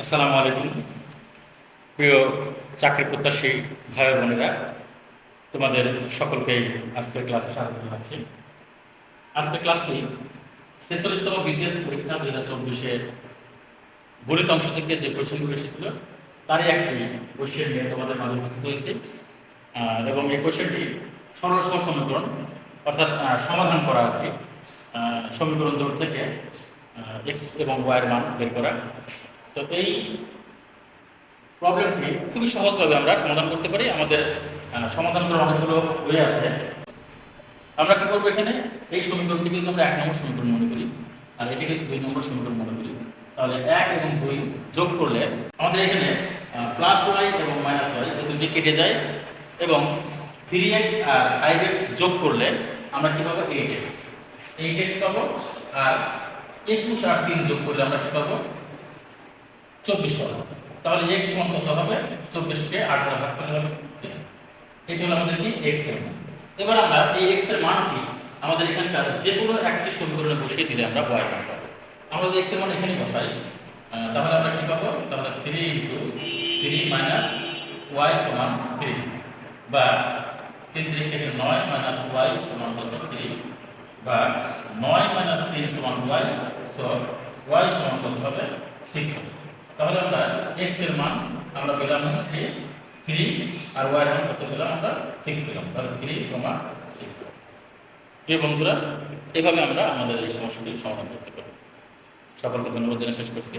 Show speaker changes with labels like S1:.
S1: আসসালামু আলাইকুম। প্রিয় চাকরি প্রত্যাশী ভাই বোনেরা, তোমাদের সকলকেই আজকের ক্লাসে স্বাগত জানাচ্ছি। আজকের ক্লাসটি ছেচল্লিশতম বিসিএস পরীক্ষা দুই হাজার চব্বিশের গণিত অংশ থেকে যে কোশ্চেনগুলো এসেছিল, তারই একটি কোশ্চেন নিয়ে তোমাদের মাঝে উপস্থিত হয়েছে। এবং এই কোশ্চেনটি সরল সহ সমীকরণ অর্থাৎ সমাধান করা আর কি। সমীকরণ জোট থেকে এক্স এবং ওয়াইয়ের মান বের করা। তো এই প্রবলেমটি খুবই সহজভাবে আমরা সমাধান করতে পারি। আমাদের সমাধান করার অনেকগুলো ওয়ে আছে। আমরা কি করব এখানে? এই সমীকরণটিকে যদি আমরা এক নম্বর সমীকরণ মনে করি, আর এটিকে দুই নম্বর সমীকরণ মনে করি, তাহলে এক এবং দুই যোগ করলে আমাদের এখানে প্লাস ওয়াই এবং মাইনাস ওয়াই এই দুটি কেটে যায় এবং থ্রি এক্স আর ফাইভ এক্স যোগ করলে আমরা কি পাবো? এইট এক্স এইট এক্স পাবো, আর একুশ আর তিন যোগ করলে আমরা কি পাবো? চব্বিশ পাবো তাহলে এক্স সমান কত হবে? চব্বিশকে আট দ্বারা ভাগ করলে হবে এটা হলো আমাদের কি? এক্সের মান। এবার আমরা এই এক্সের মানটি আমাদের এখানকার যে কোনো একটি সমীকরণে বসিয়ে দিলে আমরা বয় মান পাবো। আমরা যদি এক্সের মান এখানে বসাই তাহলে আমরা কি পাবো? তাহলে three into three minus Y সমান থ্রি বা তিন থেকে নয় মাইনাস ওয়াই সমান কত? থ্রি বা নয় মাইনাস তিন সমান ওয়াই সো ওয়াই সমান কত হবে? সিক্স তাহলে আমরা এক্সের মান আমরা পেলাম হচ্ছে থ্রি আর ওয়াই মান কত পেলাম আমরা সিক্স পেলাম, তাহলে থ্রি কমা সিক্স প্রিয় বন্ধুরা, এভাবে আমরা আমাদের এই সমস্যাটি সমাধান করতে পারি। সকলকে ধন্যবাদ জানিয়ে শেষ করছি।